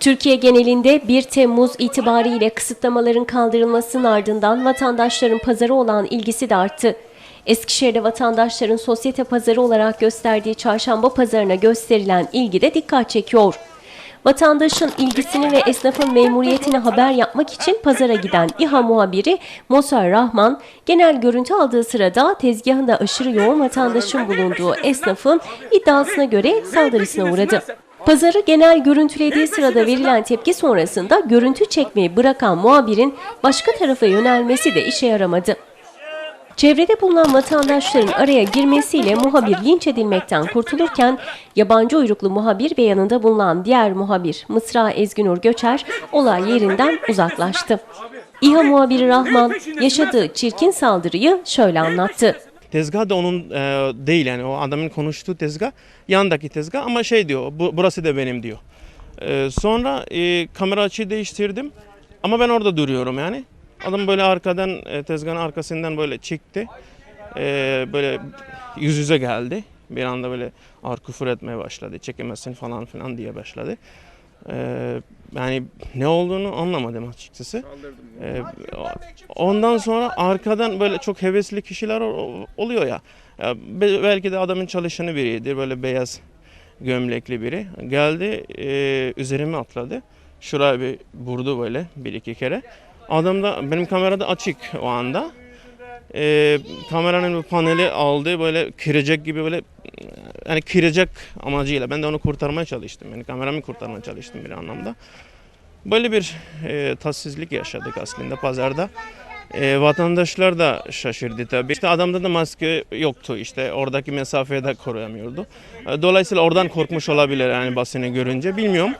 Türkiye genelinde 1 Temmuz itibariyle kısıtlamaların kaldırılmasının ardından vatandaşların pazarı olan ilgisi de arttı. Eskişehir'de vatandaşların sosyete pazarı olarak gösterdiği çarşamba pazarına gösterilen ilgi de dikkat çekiyor. Vatandaşın ilgisini ve esnafın memuriyetini haber yapmak için pazara giden İHA muhabiri Mosar Rahman, genel görüntü aldığı sırada tezgahında aşırı yoğun vatandaşın bulunduğu esnafın iddiasına göre saldırısına uğradı. Pazarı genel görüntülediği sırada verilen tepki sonrasında görüntü çekmeyi bırakan muhabirin başka tarafa yönelmesi de işe yaramadı. Çevrede bulunan vatandaşların araya girmesiyle muhabir linç edilmekten kurtulurken yabancı uyruklu muhabir ve yanında bulunan diğer muhabir Mısra Ezginur Göçer olay yerinden uzaklaştı. İHA muhabiri Rahman yaşadığı çirkin saldırıyı şöyle anlattı. Tezgah da onun e, değil yani o adamın konuştuğu tezgah yandaki tezgah ama şey diyor bu, burası da benim diyor. E, sonra e, kamera açıyı değiştirdim ama ben orada duruyorum yani. Adam böyle arkadan e, tezgahın arkasından böyle çıktı. E, böyle yüz yüze geldi. Bir anda böyle ağır küfür etmeye başladı. Çekemezsin falan filan diye başladı. E, yani ne olduğunu anlamadım açıkçası. E, ondan sonra arkadan böyle çok hevesli kişiler ol- oluyor ya. Ya be- belki de adamın çalışanı biriydi. Böyle beyaz gömlekli biri. Geldi e, üzerime atladı. Şuraya bir vurdu böyle bir iki kere. Adam da benim kamerada açık o anda. E, kameranın bir paneli aldı böyle kıracak gibi böyle yani kıracak amacıyla. Ben de onu kurtarmaya çalıştım. Yani kameramı kurtarmaya çalıştım bir anlamda. Böyle bir e, tatsızlık yaşadık aslında pazarda. E, vatandaşlar da şaşırdı tabii. İşte adamda da maske yoktu işte oradaki mesafeyi de koruyamıyordu. E, dolayısıyla oradan korkmuş olabilir yani basını görünce bilmiyorum.